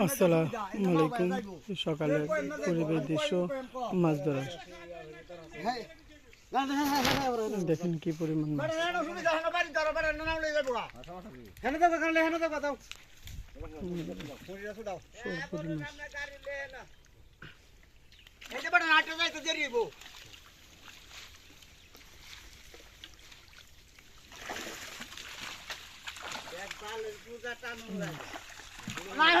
আসসালাম সকালে পরিবেশ দৃশ্য মাছ ধরা দেখেন কি পরিমাণ পূজা টান Nah,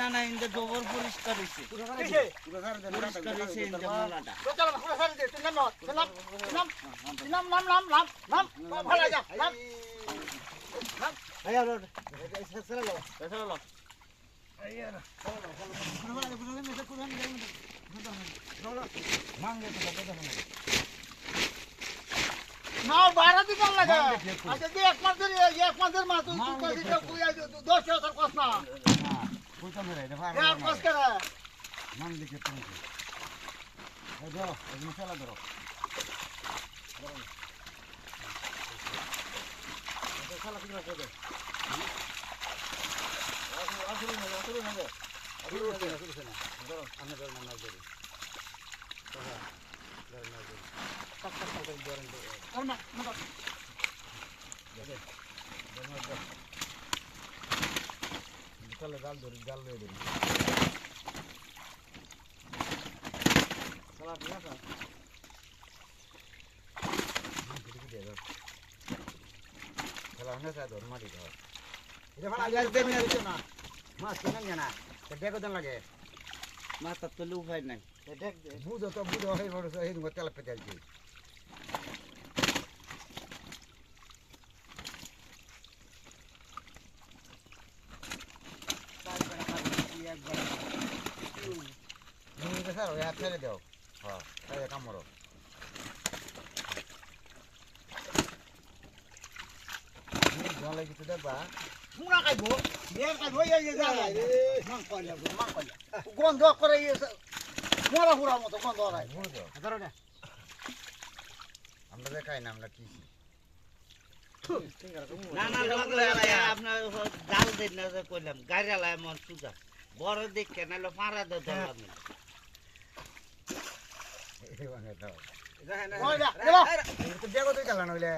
না না ইন্দে গোবর পরিষ্কার হইছে পরিষ্কার হইছে ইন্দে মোলাটা চলো পুরো সারি দে তিন নাম নাম নাম নাম নাম নাম নাম ভালো যা নাম নাম আয়া রোড সেলা লাও সেলা লাও আয়া না পুরো ভালো পুরো মেসে পুরো মেসে মাঙ্গে তো কথা না না বারো দিকে লাগে আচ্ছা যে এক মাস ধরে এক মাস ধরে মাছ তুই কইছিস দশ বছর কষ্ট না কইতাম রে দেখো আর কষ্ট করে মান দিকে তুমি এই ধরো এই মশলা ধরো মশলা কি রাখো দে আসুন বিকালে জাল ধরি জাল নিয়ে ধরি চলা ঠিক আছে খেলা হয়ে যায় ধর মাটি ধর এটা ভাড়া গ্যাস দেবে না দিচ্ছ না মাছ কেনেন জানা ডেকো দেন লাগে মাছ তার তো লুফ হয় নাই বুঝো তো বুঝো হয়ে বড় সেই তেল পেতে স্যার ওই হাত ফেলে দাও। হ্যাঁ কামড়ো। জলে গাড়ি লাগে মন সুজা বড় দেখে কেন ফাঁড়া দিতে দেখে ভাঙে দাও দেখেন দেখেন দেখেন দেখেন দেখেন দেখেন দেখেন দেখেন দেখেন দেখেন দেখেন